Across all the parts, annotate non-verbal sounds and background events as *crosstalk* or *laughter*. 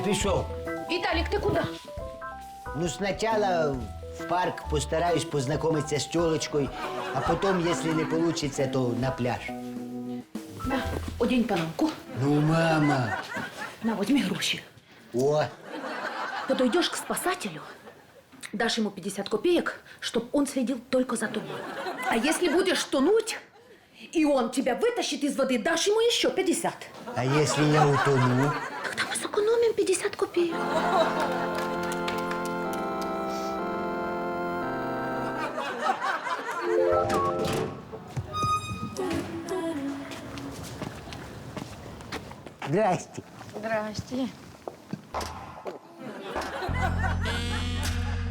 А я пішов. Виталик, ты куда? Ну, спочатку в парк постараюсь познайомитися з тілочкою, а потім, якщо не вийде, то на пляж. На, одень панамку. Ну, мама. На, возьми гроши. О, Подойдешь к спасателю, дашь ему 50 копеек, чтобы он следил только за тобой. А если будешь тонуть, и он тебя вытащит из воды, дашь ему еще 50. а якщо я утону? Тогда мы сэкономим 50 копеек. Здрасте. Здрасте.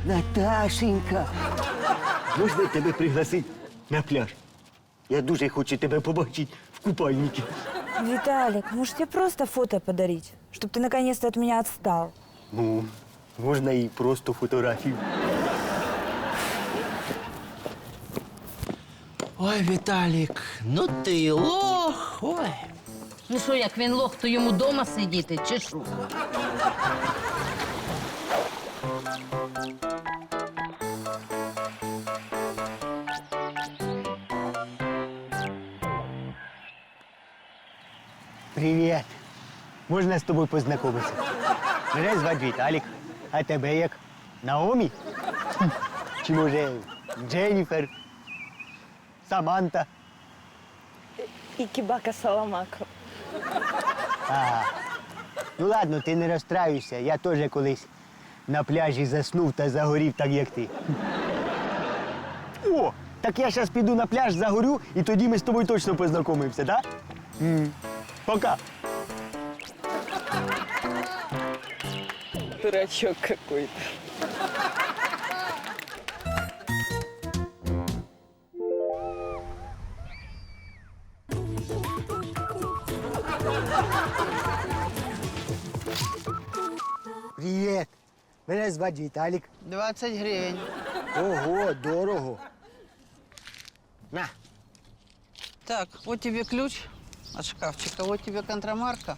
Наташенька, можна тебе пригласити на пляж? Я дуже хочу тебе побачити в купальнику. Виталик, может тебе просто фото подарить, чтобы ты наконец-то от меня отстал? Ну, можна і просто фотографію. Ой, Віталік, ну ти лох. Ой. Ну що, як він лох, то йому дома сидіти, чи що? Можна з тобою познайомитися? Мене звати Віталік. А тебе як? Наомі? Чи може Дженніфер? Саманта? И Кибака Саламака. А. Ну ладно, ти не розстраюйся. Я теж колись на пляжі заснув та загорів, так як ти. О, так я зараз піду на пляж, загорю, і тоді ми з тобою точно познайомимося, так? М. Пока. Дурачок какой-то. Привіт. Мене звати Віталік. 20 гривень. Ого, дорого. На. Так, вот тебе ключ от шкафчика, вот тебе контрамарка.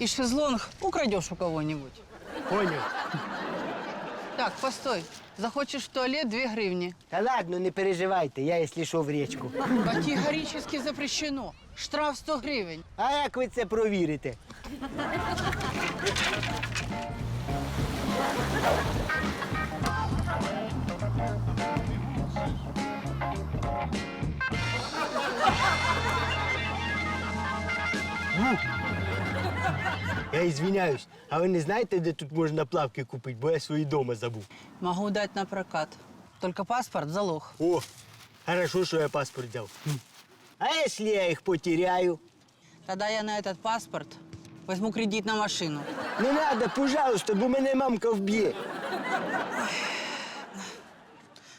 И шезлонг украдешь у кого-нибудь. Поняв. Так, постой. Захочешь в туалет 2 гривни. Та ладно, не переживайте, я якщо що в річку. Категорически запрещено. Штраф 100 гривень. А як ви це провірите? Я извиняюсь, а ви не знаєте, де тут можна плавки купити, бо я свої дома забув. Могу дать на прокат. Только паспорт залог. О, хорошо, що я паспорт взяв. М. А якщо я їх потеряю? Тогда я на этот паспорт возьму кредит на машину. Не надо, пожалуйста, бо мене мамка вб'є.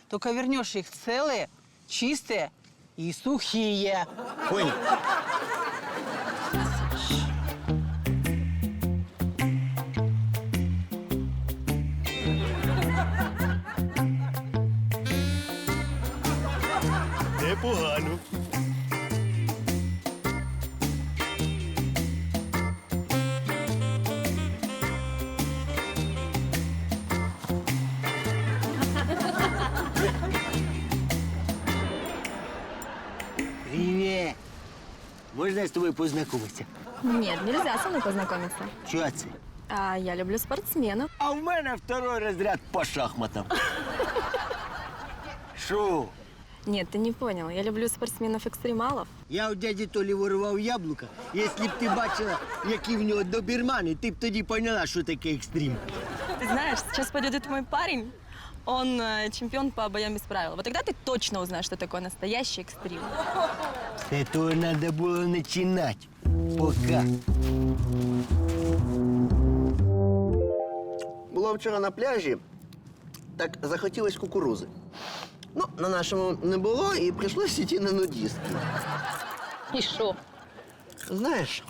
Только вернешь их целые, чистые и сухие. Понял. Непогано. Привіт. Можна з тобою познайомитися? Нет, нельзя со мной познакомиться. Що це? А я люблю спортсменов. А в мене второй розряд по шахматам. *laughs* Що? Нет, ты не понял. Я люблю спортсменов-экстремалов. Я у дяді Толі ворував яблука. Якщо б ти бачила, які в нього добірмани, ти б тоді поняла, що таке екстрім. Ты знаешь, сейчас пойдет мой парень. Он э, чемпион по боям без правил. Вот тогда ты точно узнаешь, что такое настоящий экстрим. З этого треба було починати. Пока. Було вчора на пляжі, так захотілось кукурузи. Ну, на нашому не було і прийшлось йти на нудистки. І що? Знаешь,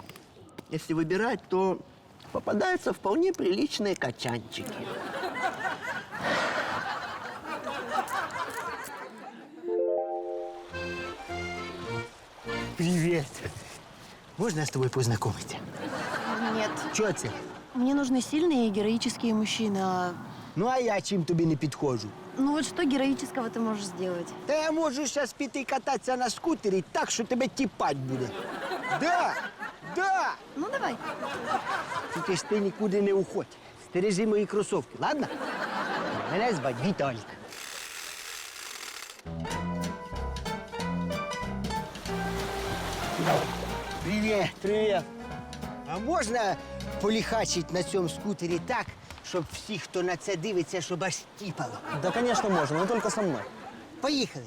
если выбирать, то попадаются вполне приличные качанчики. Привіт. Можна з тобою познайомитися? Нет. Що це? Мне нужны сильные и героические мужчины. А... Ну а я чим тобі не підходжу? Ну вот что героического ты можешь сделать? Та я можу зараз піти кататися на скутері так, що тебе тіпать буде. Да! Да! Ну давай. Тільки ж ти нікуди не уходь. Стережи мої кросовки, ладно? Мене звати Віталік. Привіт. Привіт. А можна поліхачить на цьому скутері так, щоб всі, хто на це дивиться, щоб аж тіпало? Да, конечно, можно, но только со мной. Поїхали.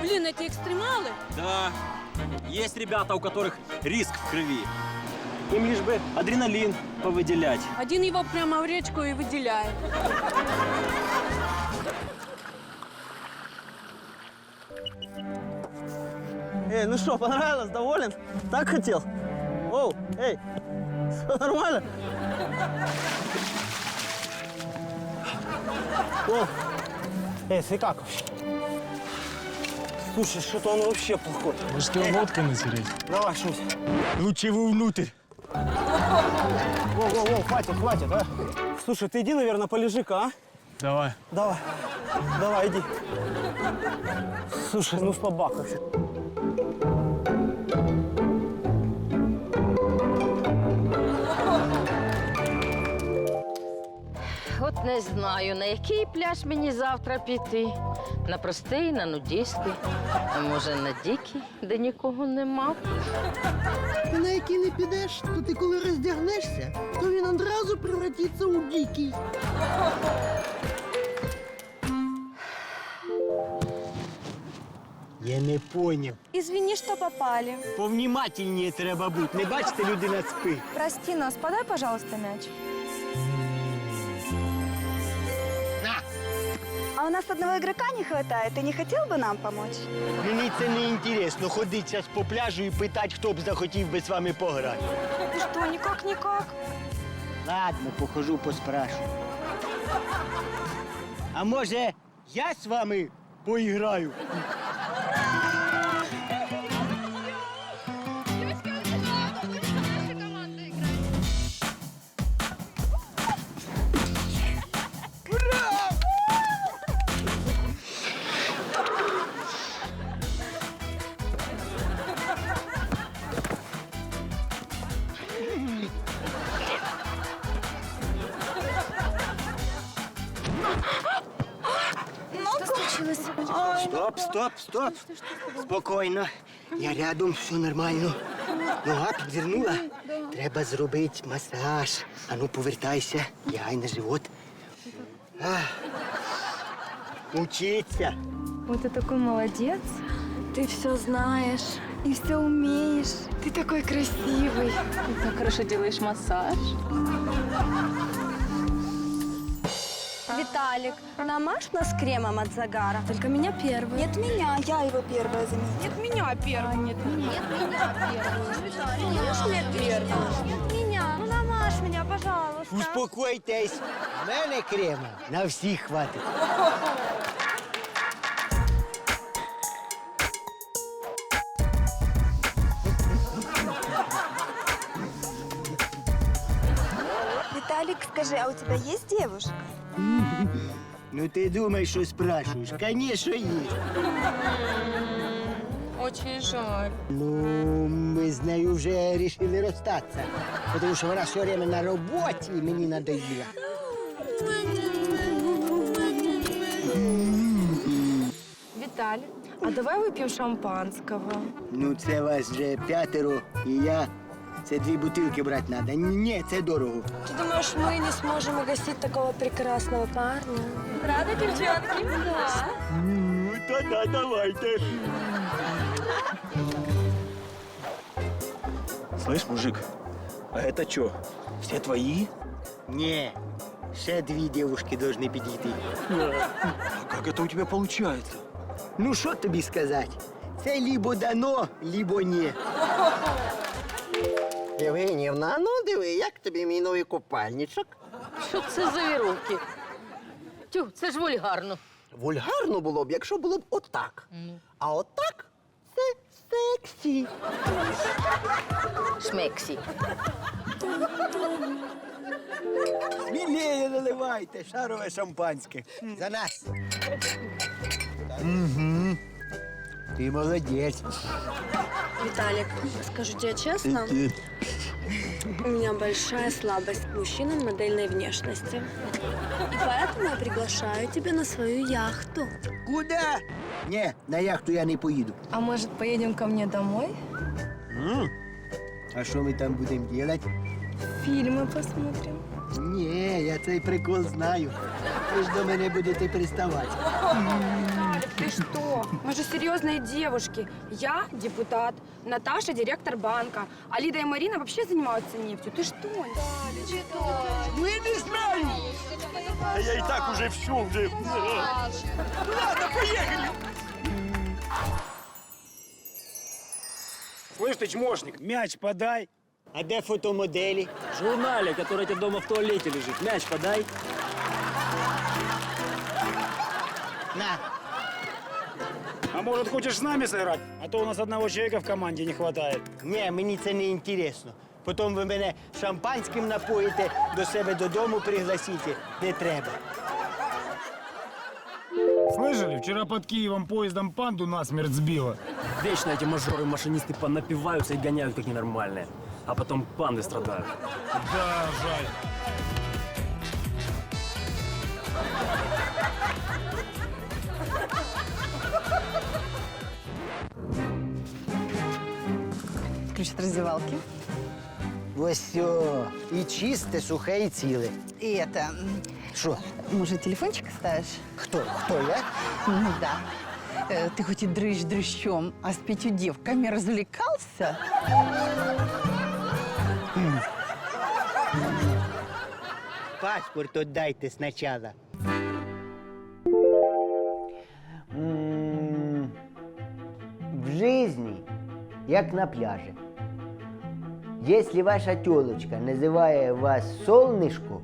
Блин, эти экстремалы. Да. Есть ребята, у которых риск в крови. Им лишь бы адреналин повыделять. Один его прямо в речку и выделяет. Эй, ну что, понравилось? Доволен? Так хотел? Оу, эй, все нормально? О, эй, ты как? Слушай, что-то он вообще плохой. Может, его водкой натереть? Давай, Шусь. Лучше его внутрь. Воу-воу-воу, хватит, хватит, а? Слушай, ты иди, наверное, полежи-ка, а? Давай. Давай, давай, иди. Слушай, ну слабак вообще. Не знаю, на який пляж мені завтра піти. На простий, на нудістий, а може на дикий, де нікого нема. Ти на який не підеш, то ти коли роздягнешся, то він одразу превратиться у дикий. Я не поняв. Извини, что попали. Повнімательніше треба бути. Не бачите, людина спить. Прости нас, подай, пожалуйста, мяч. А у нас одного игрока не хватает. Ты не хотел бы нам помочь? Мені це не інтересно. Ходить зараз по пляжу і питати, хто б захотів би з вами пограти. Ты что, никак-никак? Ладно, похожу, поспрашу. А може, я з вами поіграю? Стоп, стоп, стоп. Спокійно. Я рядом, все нормально. Нога підвернула. Треба зробити масаж. Ану, повертайся. Лягай на живот. Ах. Учиться. Вот ты такой молодец. Ты все знаешь и все умеешь. Ты такой красивый. Ты так хорошо делаешь массаж. Виталик, намажь нас кремом от загара. Только меня первый. Нет меня, я его первая заметила. Нет меня первый. Нет меня. Нет меня, ну намажь меня, пожалуйста. Успокойтесь. В мене крема на всіх хватить. Виталик, скажи, а у тебя есть девушка? *laughs* Ну ти думаєш, що спрашуєш? Конечно, є. Очень жаль. Ну, ми з нею вже вирішили розстатися. Тому що вона все время на роботі і мені надоїла. Виталий, а давай выпьем шампанского. Ну, це вас вже п'ятеро, і я. Це дві бутилки брати треба. Ні, це дорого. Ты думаешь, мы не сможем угостить такого прекрасного парня? Правда, девчонки? Да. Ну, тоді давайте. Слышь, мужик, а это что, все твои? Ні, ще дві дівушки повинні підійти. А как это у тебя получается? Ну, що тобі сказати? Це лібо дано, лібо ні. Євгенівна, а ну диви, як тобі мій новий купальничок? Що це за віруки? Тю, це ж вульгарно. Вульгарно було б, якщо було б отак. А отак це сексі. Шмексі. Смілее наливайте, шарове шампанське. За нас. Угу. Ти молодець. Виталик, скажу тебе честно, у меня большая слабость к мужчинам модельной внешности. И поэтому я приглашаю тебя на свою яхту. Куда? Ні, на яхту я не поїду. А может, поедем ко мне домой? М? А що ми там будемо робити? Фильмы посмотрим. Ні, я цей прикол знаю. Ви ж до мене будете приставати. *laughs* Ты что? Мы же серьезные девушки. Я депутат, Наташа директор банка, а Лида и Марина вообще занимаются нефтью. Ты что? Ви не знаю! А я и так уже все, уже. Ладно, поехали. Слышь ты, чмошник, мяч подай. А де фотомоделі? В журнале, который у тебя дома в туалете лежит. Мяч подай. На, А может, хочешь с нами сыграть? А то у нас одного человека в команде не хватает. ні, мені це не інтересно. Потім ви мене шампанським напоїте, до себе додому пригласите. Не треба. Слышали? Вчера под Киевом поездом панду насмерть сбило. Вечно эти мажоры-машинисты понапиваются и гоняют как ненормальные. А потом панды страдают. Да, жаль. Ключ от раздевалки. Ось все. І чисте, сухе, і ціле. И это, м, Що? может, телефончик оставишь? Хто? Хто я? Ну да. Э, Ты хоть и дрыщ дрыщом, а с пятью девками развлекался? Паспорт отдайте спочатку. М, В жизни, як на пляжі. Якщо ваша тілочка називає вас солнышко,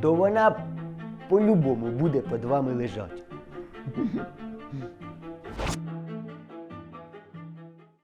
то вона по-любому буде під вами лежати.